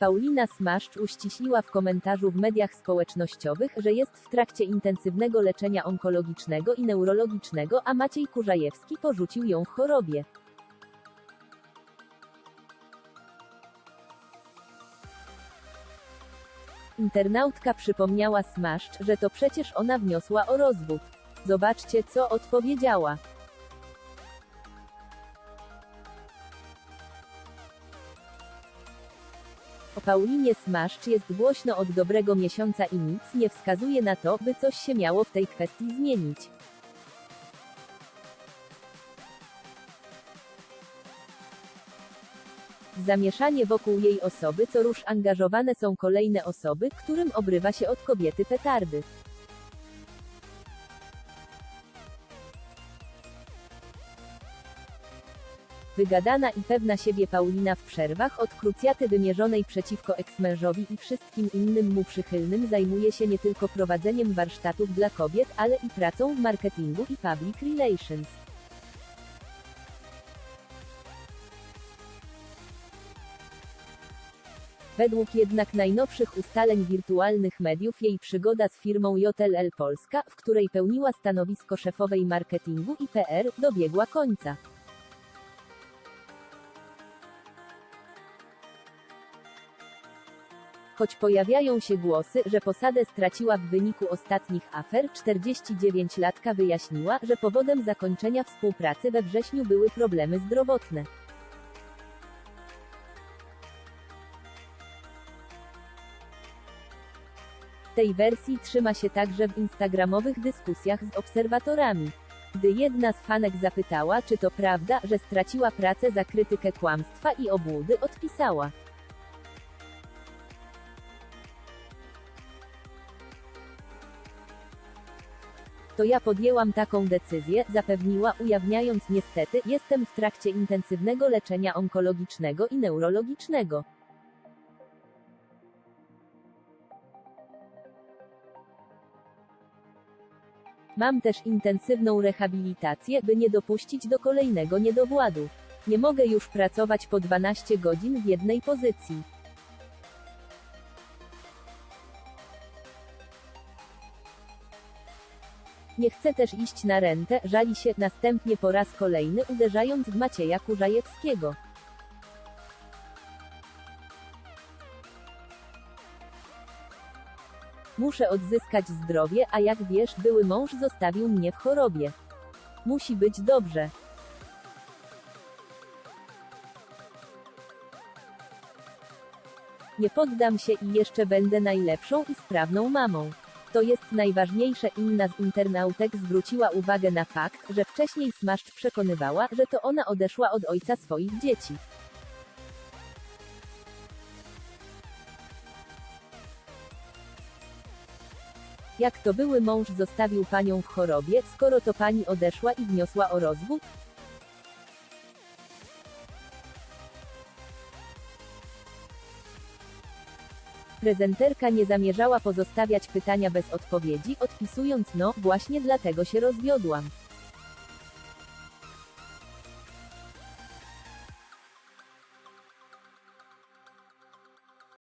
Paulina Smaszcz uściśliła w komentarzu w mediach społecznościowych, że jest w trakcie intensywnego leczenia onkologicznego i neurologicznego, a Maciej Kurzajewski porzucił ją w chorobie. Internautka przypomniała Smaszcz, że to przecież ona wniosła o rozwód. Zobaczcie, co odpowiedziała. Paulinie Smaszcz jest głośno od dobrego miesiąca i nic nie wskazuje na to, by coś się miało w tej kwestii zmienić. Zamieszanie wokół jej osoby co rusz angażowane są kolejne osoby, którym obrywa się od kobiety petardy. Wygadana i pewna siebie Paulina w przerwach od krucjaty wymierzonej przeciwko eksmężowi i wszystkim innym mu przychylnym zajmuje się nie tylko prowadzeniem warsztatów dla kobiet, ale i pracą w marketingu i public relations. Według jednak najnowszych ustaleń wirtualnych mediów jej przygoda z firmą JLL Polska, w której pełniła stanowisko szefowej marketingu i PR, dobiegła końca. Choć pojawiają się głosy, że posadę straciła w wyniku ostatnich afer, 49-latka wyjaśniła, że powodem zakończenia współpracy we wrześniu były problemy zdrowotne. Tej wersji trzyma się także w instagramowych dyskusjach z obserwatorami. Gdy jedna z fanek zapytała, czy to prawda, że straciła pracę za krytykę kłamstwa i obłudy, odpisała. To ja podjęłam taką decyzję, zapewniła, ujawniając niestety, jestem w trakcie intensywnego leczenia onkologicznego i neurologicznego. Mam też intensywną rehabilitację, by nie dopuścić do kolejnego niedowładu. Nie mogę już pracować po 12 godzin w jednej pozycji. Nie chcę też iść na rentę, żali się, następnie po raz kolejny uderzając w Macieja Kurzajewskiego. Muszę odzyskać zdrowie, a jak wiesz, były mąż zostawił mnie w chorobie. Musi być dobrze. Nie poddam się i jeszcze będę najlepszą i sprawną mamą. To jest najważniejsze. Inna z internautek zwróciła uwagę na fakt, że wcześniej Smaszcz przekonywała, że to ona odeszła od ojca swoich dzieci. Jak to były mąż zostawił panią w chorobie, skoro to pani odeszła i wniosła o rozwód? Prezenterka nie zamierzała pozostawiać pytania bez odpowiedzi, odpisując no, właśnie dlatego się rozwiodłam.